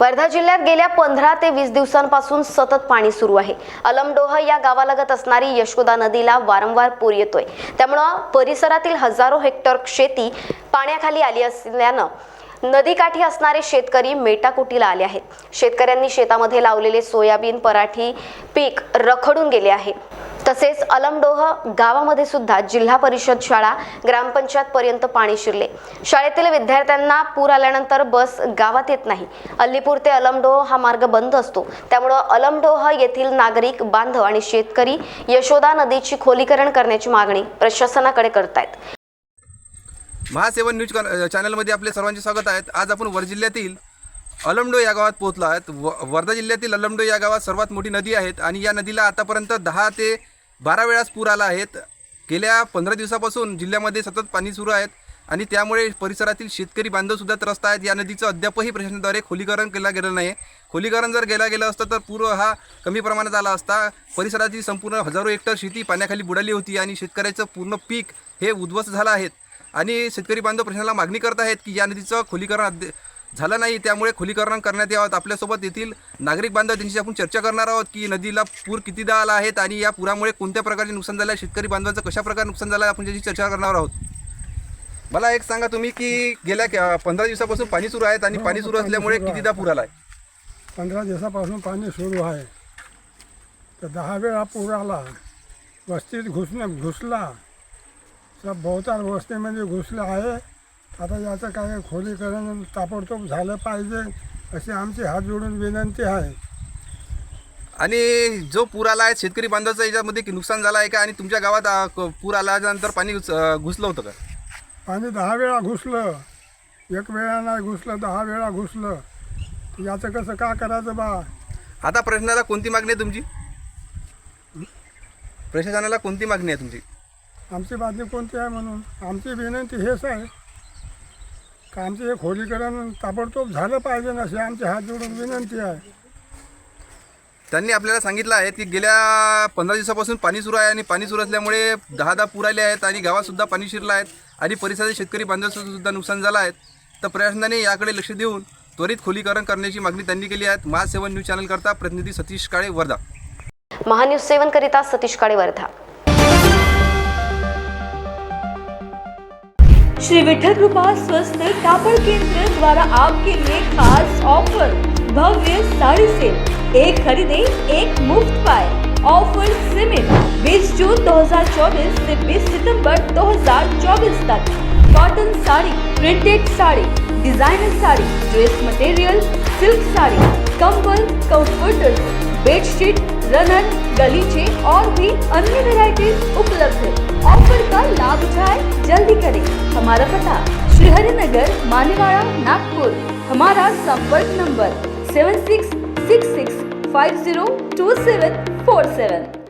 वर्धा जिल्ह्यात गेल्या पंधरा ते वीस दिवसांपासून सतत पाणी सुरू आहे. अलमडोह या गावालगत असणारी यशोदा नदीला वारंवार पूर येतोय. त्यामुळं परिसरातील हजारो हेक्टर शेती पाण्याखाली आली असल्यानं नदीकाठी असणारे शेतकरी मेटाकुटीला आले आहेत. शेतकऱ्यांनी शेतामध्ये लावलेले सोयाबीन पराठी पीक रखडून गेले आहे. तसेच अलमडोह गावामध्ये सुद्धा जिल्हा परिषद शाळा ग्रामपंचायत पर्यंत पाणी शिरले. शाळेतील विद्यार्थ्यांना पूर आल्यानंतर बस गावात येत नाही. अल्लीपूर ते अलमडोह हा मार्ग बंद असतो. त्यामुळं अलमडोह येथील नागरिक बांधव आणि शेतकरी यशोदा नदीची खोलीकरण करण्याची मागणी प्रशासनाकडे करतायत. महासेवन न्यूज चॅनलमध्ये आपले सर्वांचे स्वागत आहेत आज आपण वर जिल्ह्यातील अलमडो या गावात पोहोचलो आहेत. व वर्धा जिल्ह्यातील अलमडो या गावात सर्वात मोठी नदी आहेत आणि या नदीला आतापर्यंत दहा ते बारा वेळास पूर आला आहेत. गेल्या पंधरा दिवसापासून जिल्ह्यामध्ये सतत पाणी सुरू आहेत आणि त्यामुळे परिसरातील शेतकरी बांधवसुद्धा त्रस्त आहेत. या नदीचं अद्यापही प्रशासनाद्वारे खोलीकरण केलं गेलं नाही. खोलीकरण जर केलं गेलं असतं तर पूर हा कमी प्रमाणात आला असता. परिसरातील संपूर्ण हजारो हेक्टर शेती पाण्याखाली बुडाली होती आणि शेतकऱ्याचं पूर्ण पीक हे उद्ध्वस्त झालं आहेत आणि शेतकरी बांधव प्रश्नाला मागणी करत आहेत की या नदीचं खोलीकरण अद्य- झालं नाही त्यामुळे खोलीकरण करण्यात यावं. आपल्यासोबत येथील नागरिक बांधव त्यांची आपण चर्चा करणार आहोत की नदीला पूर कितीदा आला आहेत आणि या पुरामुळे कोणत्या प्रकारचे नुकसान झालं आहे? शेतकरी बांधवांचं कशा प्रकारे नुकसान झालं आहे? आपण त्याची चर्चा करणार आहोत. मला एक सांगा तुम्ही की गेल्या पंधरा दिवसापासून पाणी सुरू आहेत आणि पाणी सुरू असल्यामुळे कितीदा पूर आला आहे पंधरा दिवसापासून पाणी सुरू आहे. तर दहा वेळा पूर आला. वस्तीत घुसणं घुसला. सब बहुतार वस्तीमध्ये घुसलं आहे. आता याचं काय खोलीकरण ताबडतोब झालं पाहिजे अशी आमची हात जोडून विनंती आहे. आणि जो पूर आला आहे शेतकरी बांधवाचं याच्यामध्ये की नुकसान झालं आहे का? आणि तुमच्या गावात क- पूर आल्यानंतर पाणी घुस- अं, घुसलं होतं का? पाणी दहा वेळा घुसलं. एक वेळा नाही घुसलं दहा वेळा घुसलं. याचं कसं का करायचं बा? आता प्रश्नाला कोणती मागणी आहे तुमची? प्रशासनाला कोणती मागणी आहे तुमची? आमची बातमी कोणती आहे म्हणून? आमची विनंती हेच आहे. का आमचे हे खोलीकरण ताबडतोब झालं पाहिजे ना अशी आमची हात जोडून विनंती आहे. त्यांनी आपल्याला सांगितलं आहे की गेल्या पंधरा दिवसापासून पाणी सुरू आहे आणि पाणी सुरू असल्यामुळे दहा दहा पूर आले आहेत आणि गावात पाणी शिरलं आहेत आणि परिसरातील शेतकरी बांधवांचं सुद्धा नुकसान झालं आहे. तर प्रशासनाने याकडे लक्ष देऊन त्वरित खोलीकरण करण्याची मागणी त्यांनी केली आहे. महासेवन न्यूज चॅनल करता प्रतिनिधी सतीश काळे वर्धा. महान्यूज सेवन करिता सतीश काळे वर्धा. श्री विठल कृपा स्वस्थ कापड़ केंद्र द्वारा आपके लिए खास ऑफ़र। भव्य साड़ी सेल, एक खरीदे, एक मुफ़्त पाए। ऑफ़र सीमित 20 जून 2024 से 20 सितंबर 2024 तक। Cotton sari, printed sari, designer sari, dress material, silk sari, कंबल, कंफर्टर, बेडशीट, रनर, गलीचे और भी अन्य वेराइटीज उपलब्ध है। ऑफ़र का जल्दी करें हमारा पता। श्री हरिनगर मानेवाड़ा नागपुर। हमारा संपर्क number seven six six six five zero two seven four seven